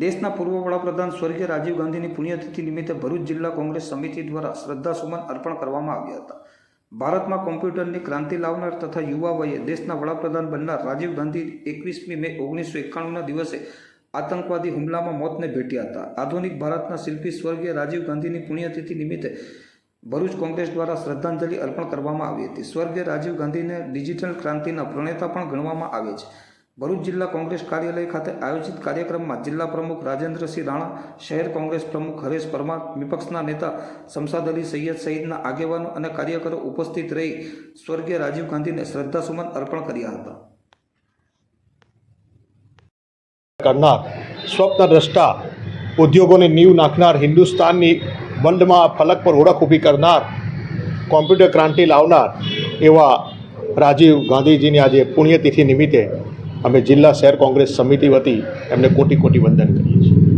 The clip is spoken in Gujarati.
દેશના પૂર્વ વડાપ્રધાન સ્વર્ગીય રાજીવ ગાંધીની પુણ્યતિથિ નિમિત્તે ભરૂચ જિલ્લા કોંગ્રેસ સમિતિ દ્વારા શ્રદ્ધાસુમન અર્પણ કરવામાં આવ્યા હતા. ભારતમાં કોમ્પ્યુટરની ક્રાંતિ લાવનાર તથા યુવા વયે દેશના વડાપ્રધાન બનનાર રાજીવ ગાંધી એકવીસમી મે ઓગણીસો એકાણુંના દિવસે આતંકવાદી હુમલામાં મોતને ભેટ્યા હતા. આધુનિક ભારતના શિલ્પી સ્વર્ગીય રાજીવ ગાંધીની પુણ્યતિથિ નિમિત્તે ભરૂચ કોંગ્રેસ દ્વારા શ્રદ્ધાંજલિ અર્પણ કરવામાં આવી હતી. સ્વર્ગીય રાજીવ ગાંધીને ડિજિટલ ક્રાંતિના પ્રણેતા પણ ગણવામાં આવે છે. ભરૂચ જિલ્લા કોંગ્રેસ કાર્યાલય ખાતે આયોજિત કાર્યક્રમમાં જિલ્લા પ્રમુખ રાજેન્દ્રસિંહ રાણા, શહેર કોંગ્રેસ પ્રમુખ હરેશ પરમાર, વિપક્ષના નેતા શમસાદ અલી, સૈયદ સહિતના આગેવાનો અને કાર્યકરો ઉપસ્થિત રહી સ્વર્ગીય રાજીવ ગાંધીને શ્રદ્ધાસુમન અર્પણ કર્યા હતા. કરનાર સ્વપ્નદ્રષ્ટા ઉદ્યોગોને નીવ નાખનાર હિન્દુસ્તાનની બંધમાં ફલક પર ઓળખ ઊભી કરનાર, કોમ્પ્યુટર ક્રાંતિ લાવનાર એવા રાજીવ ગાંધીજીની આજે પુણ્યતિથિ નિમિત્તે અમે જિલ્લા શહેર કોંગ્રેસ સમિતિ વતી એમને કોટી કોટી વંદન કરીએ છીએ.